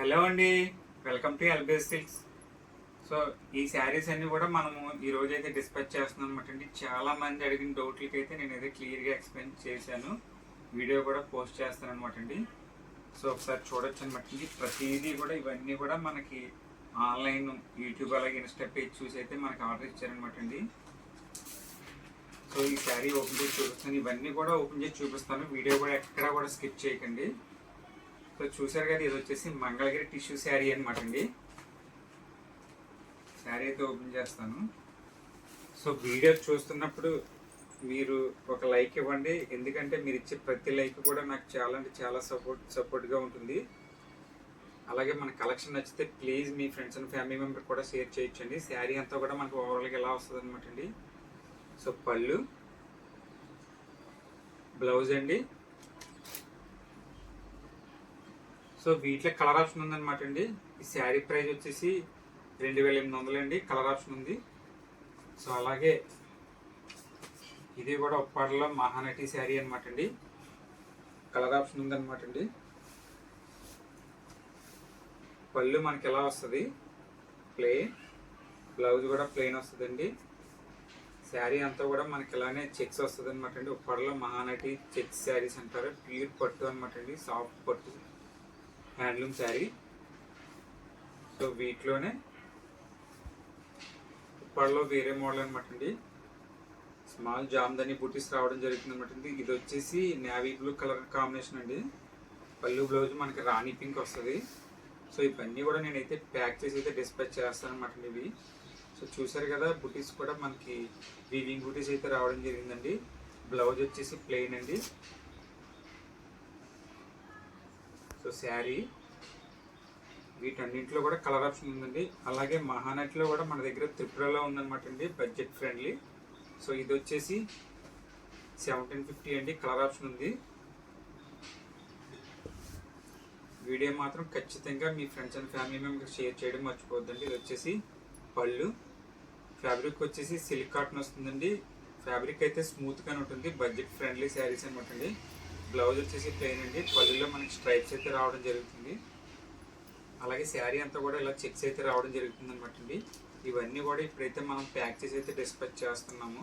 Hello అండి. Welcome to LBS Silks. So ఈ శారీస్ అన్ని కూడా మనము ఈరోజు అయితే డిస్పాచ్ చేస్తున్నాం అనమాట అండి. చాలా మంది అడిగిన డౌట్లకి అయితే నేను అయితే క్లియర్గా ఎక్స్ప్లెయిన్ చేశాను. వీడియో కూడా పోస్ట్ చేస్తాను అనమాట అండి. సో ఒకసారి చూడొచ్చు అనమాట అండి. ప్రతిదీ కూడా ఇవన్నీ కూడా మనకి ఆన్లైన్ యూట్యూబ్ అలాగే ఇన్స్టా పేజ్ చూసి అయితే మనకి ఆర్డర్ ఇచ్చారనమాట అండి. సో ఈ శారీ ఓపెన్ చేసి చూపిస్తాను. ఇవన్నీ కూడా ఓపెన్ చేసి చూపిస్తాను. వీడియో కూడా ఎక్కడా కూడా స్కిప్ చేయకండి. సో చూసారు కదా ఇది వచ్చేసి మంగళగిరి టిష్యూ శారీ అనమాట అండి. శారీ అయితే ఓపెన్ చేస్తాను. సో వీడియో చూస్తున్నప్పుడు మీరు ఒక లైక్ ఇవ్వండి. ఎందుకంటే మీరు ఇచ్చే ప్రతి లైక్ కూడా నాకు చాలా అంటే చాలా సపోర్ట్ సపోర్ట్గా ఉంటుంది. అలాగే మన కలెక్షన్ నచ్చితే ప్లీజ్ మీ ఫ్రెండ్స్ అండ్ ఫ్యామిలీ మెంబర్ కూడా షేర్ చేయొచ్చండి. శారీ అంతా కూడా మనకు ఓవరాల్గా ఎలా వస్తుంది అనమాట అండి. సో పళ్ళు బ్లౌజ్ అండి. సో వీటిలో కలర్ ఆప్షన్ ఉందన్నమాట అండి. ఈ శారీ ప్రైస్ వచ్చేసి రెండు వేల ఎనిమిది వందలు అండి. కలర్ ఆప్షన్ ఉంది. సో అలాగే ఇది కూడా ఉప్పాడలో మహానటి శారీ అనమాట అండి. కలర్ ఆప్షన్ ఉందన్నమాట అండి. పళ్ళు మనకి ఎలా వస్తుంది? ప్లెయిన్. బ్లౌజ్ కూడా ప్లెయిన్ వస్తుందండి. శారీ అంతా కూడా మనకి ఇలానే చెక్స్ వస్తుంది అనమాట అండి. ఉప్పాడలో మహానటి చెక్స్ శారీస్ అంటారు. ప్యూర్ పట్టు అనమాట అండి. సాఫ్ట్ పట్టు. హ్యాండ్లూమ్ శారీ. సో వీటిలోనే ఉప్పాడలో వేరే మోడల్ అనమాట అండి. స్మాల్ జామ్దని బుటీస్ రావడం జరుగుతుంది అనమాట అండి. ఇది వచ్చేసి నేవీ బ్లూ కలర్ కాంబినేషన్ అండి. పళ్ళు బ్లౌజ్ మనకి రాణి పింక్ వస్తుంది. సో ఇవన్నీ కూడా నేనైతే ప్యాక్ చేసి అయితే డిస్పాచ్ చేస్తాను అనమాట అండి ఇవి. సో చూసారు కదా బుటీస్ కూడా మనకి వీవింగ్ బుటీస్ అయితే రావడం జరిగిందండి. బ్లౌజ్ వచ్చేసి ప్లెయిన్ అండి సో శారీ. వీటన్నింటిలో కూడా కలర్ ఆప్షన్ ఉందండి. అలాగే మహానటిలో కూడా మన దగ్గర త్రిపురలో ఉందన్నమాట అండి బడ్జెట్ ఫ్రెండ్లీ. సో ఇది వచ్చేసి సెవెంటీన్ ఫిఫ్టీ అండి కలర్ ఆప్షన్ ఉంది. వీడియో మాత్రం ఖచ్చితంగా మీ friends and family members share చేయడం మర్చిపోద్దండి ఇది వచ్చేసి పళ్ళు. ఫ్యాబ్రిక్ వచ్చేసి సిల్క్ కాటన్ వస్తుందండి. ఫ్యాబ్రిక్ అయితే స్మూత్గానే ఉంటుంది బడ్జెట్ ఫ్రెండ్లీ శారీస్ అనమాట అండి. బ్లౌజ్ వచ్చేసి ప్లెయిన్ అండి. పళ్ళులో మనకి స్ట్రైప్స్ అయితే రావడం జరుగుతుంది. అలాగే శారీ అంతా కూడా ఇలా చెక్స్ అయితే రావడం జరుగుతుంది అనమాట అండి. ఇవన్నీ కూడా ఇప్పుడైతే మనం ప్యాక్ చేసి అయితే డిస్పాచ్ చేస్తున్నాము.